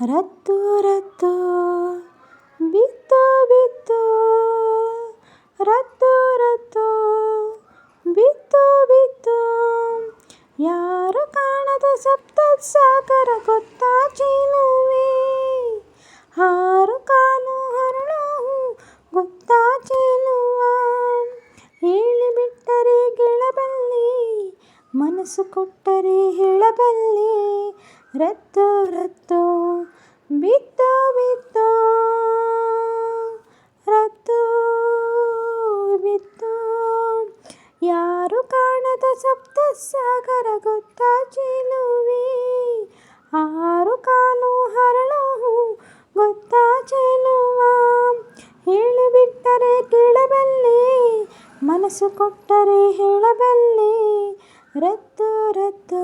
ರತ್ತು ರತ್ತು ಬಿತ್ತು ಬಿತ್ತು ರತ್ತು ರತ್ತು ಬಿತ್ತು ಬಿತ್ತು ಯಾರು ಕಾಣದ ಸಪ್ತ ಸಾಗರ ಗೊತ್ತಾ ಚೆಲುವೆ ಮನಸ್ಸು ಕೊಟ್ಟರೆ ಹೇಳಬಲ್ಲೆ. ರತ್ತು ರತ್ತು, ಬಿತ್ತು ಬಿತ್ತು. ರತ್ತು, ಬಿತ್ತು. ಯಾರು ಕಾಣದ ಸಪ್ತ ಸಾಗರ ಗೊತ್ತಾ ಚೆಲುವೆ. ಆರು ಕಾಲು ಹರಳು ಗೊತ್ತ ಚೆಲುವ. ಹೇಳಿಬಿಟ್ಟರೆ ಕೇಳಬಲ್ಲೆ. ಮನಸ್ಸು ಕೊಟ್ಟರೆ ಹೇಳಬಲ್ಲೆ. ರತ್ತು ರತ್ತು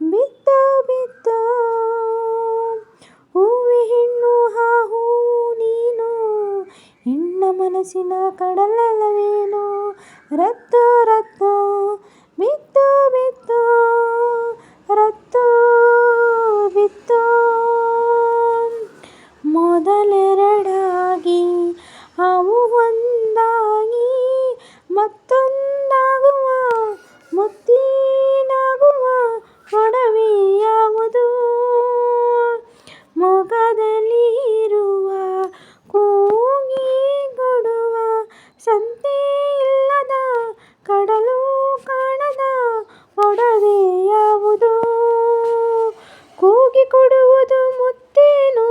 ಬಿತ್ತ ಬಿತ್ತ ಹೂವಿ ಹೆಣ್ಣು ಹಾ ಹೂ ನೀನು ಹೆಣ್ಣ ಮನಸ್ಸಿನ ಕಡಲಲ್ಲವೇನು? ರತ್ತು ರತ್ತು ಮೊಗದಲ್ಲಿ ಇರುವ ಕೂಗಿ ಕೊಡುವ ಸಂತೆ ಇಲ್ಲದ ಕಡಲು ಕಾಣದ ಒಡವೆ ಯಾವುದು? ಕೂಗಿ ಕೊಡುವುದು ಮುತ್ತೇನು?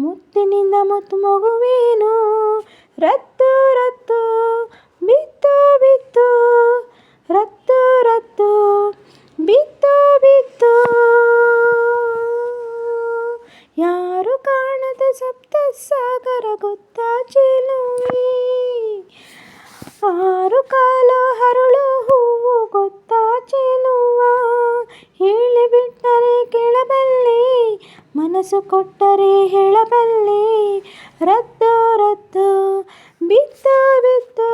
ಮುತ್ತಿನಿಂದ ಮತ್ತು ಮಗುವೇನು? ರತ್ತು ರತ್ತು, ಬಿತ್ತು ಬಿತ್ತು, ರತ್ತು ರತ್ತು. ಮನಸ್ಸು ಕೊಟ್ಟರೆ ಹೇಳಬಲ್ಲಿ. ರದ್ದು ರದ್ದು ಬಿತ್ತು ಬಿತ್ತು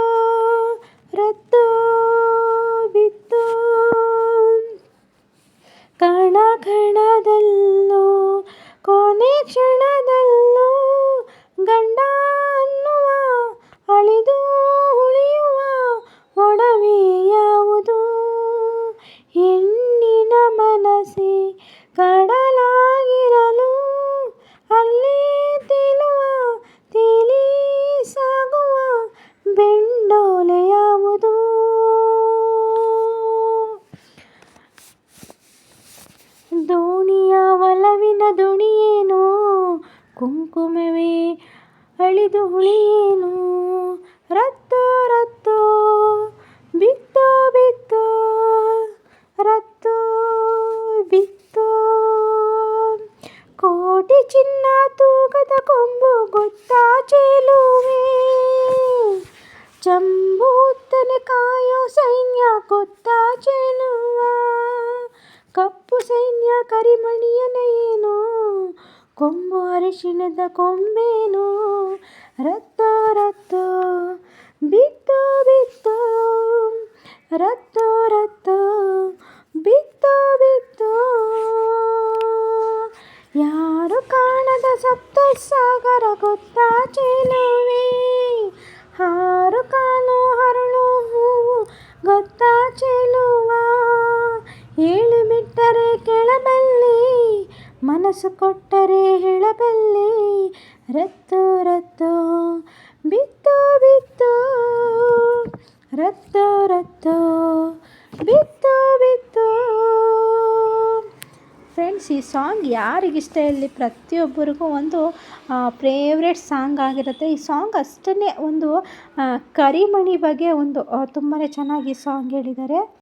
ಕುಂಕುಮವೇ ಅಳಿದು ಉಳಿಯೇನು ರತ್ತು ರತ್ತು, ಬಿತ್ತು ಬಿತ್ತು, ರತ್ತು, ಬಿತ್ತು. ಕೋಟಿ ಚಿನ್ನ ತೂಗದ ಕೊಂಬು ಗೊತ್ತಾ ಚೆಲುವೆ? ಚಂಬೂತ್ತನೆ ಕಾಯೋ ಸೈನ್ಯ ಗೊತ್ತಾ ಚೆಲುವ? ಕಪ್ಪು ಸೈನ್ಯ ಕರಿಮಣಿಯನೇನು ಕೊಂಬು ಅರಿಶಿಣದ ಕೊಂಬೇನು. ರತ್ತು ರತ್ತು, ಬಿತ್ತು ಬಿತ್ತು. ರತ್ತು ರತ್ತು, ಬಿತ್ತು ಬಿತ್ತು. ಯಾರು ಕಾಣದ ಸಪ್ತ ಸಾಗರ ಗೊತ್ತಾ ಚೆಲುವೆ ಕೊಟ್ಟರೆ ಹೇಳಬಲ್ಲೆ. ರತ್ತು ರತ್ತು, ಬಿತ್ತು ಬಿತ್ತು. ರತ್ತು ರತ್ತು, ಬಿತ್ತು ಬಿತ್ತು. ಫ್ರೆಂಡ್ಸ್ ಈ ಸಾಂಗ್ ಯಾರಿಗಿಷ್ಟ ಇಲ್ಲಿ? ಪ್ರತಿಯೊಬ್ಬರಿಗೂ ಒಂದು ಫೇವ್ರೆಟ್ ಸಾಂಗ್ ಆಗಿರುತ್ತೆ. ಈ ಸಾಂಗ್ ಅಷ್ಟನ್ನೇ ಒಂದು ಕರಿಮಣಿ ಬಗ್ಗೆ ಒಂದು ತುಂಬಾ ಚೆನ್ನಾಗಿ ಸಾಂಗ್ ಹೇಳಿದ್ದಾರೆ.